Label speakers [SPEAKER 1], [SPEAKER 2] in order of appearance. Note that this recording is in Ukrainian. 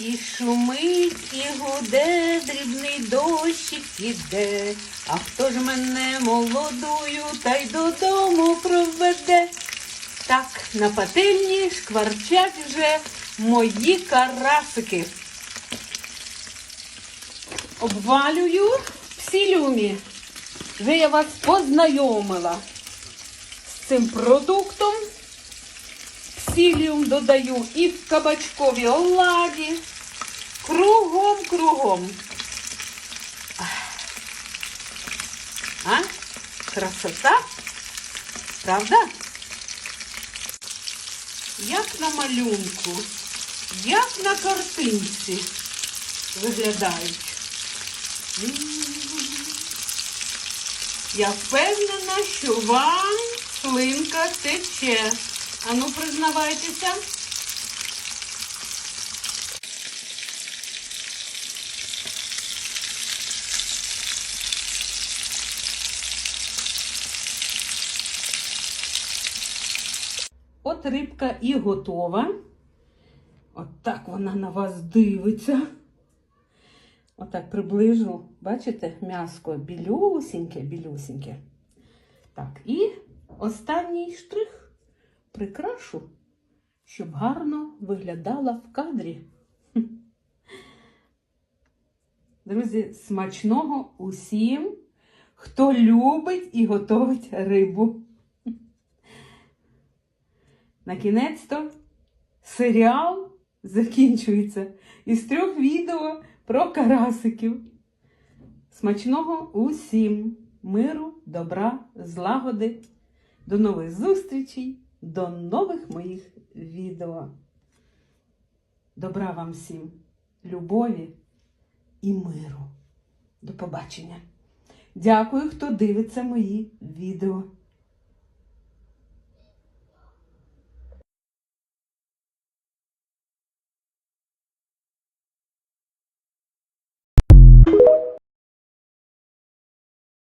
[SPEAKER 1] І шумить, і гуде, дрібний дощик іде. А хто ж мене молодую та й додому проведе? Так, на пательні шкварчать вже мої карасики. Обвалюю псілюмі. Вже я вас познайомила з цим продуктом. Псіліум додаю і в кабачковій оладі. Кругом, кругом. А? Красота? Правда? Як на малюнку, як на картинці виглядають. Я впевнена, що вам слинка тече. Ану, признавайтеся. От рибка і готова. От так вона на вас дивиться. Отак приближу. Бачите, м'яско білюсіньке, білюсіньке. Так, і останній штрих прикрашу, щоб гарно виглядала в кадрі. Друзі, смачного усім, хто любить і готовить рибу. На кінець-то серіал закінчується із трьох відео про карасиків. Смачного усім! Миру, добра, злагоди. До нових зустрічей, до нових моїх відео. Добра вам всім, любові і миру. До побачення. Дякую, хто дивиться мої відео.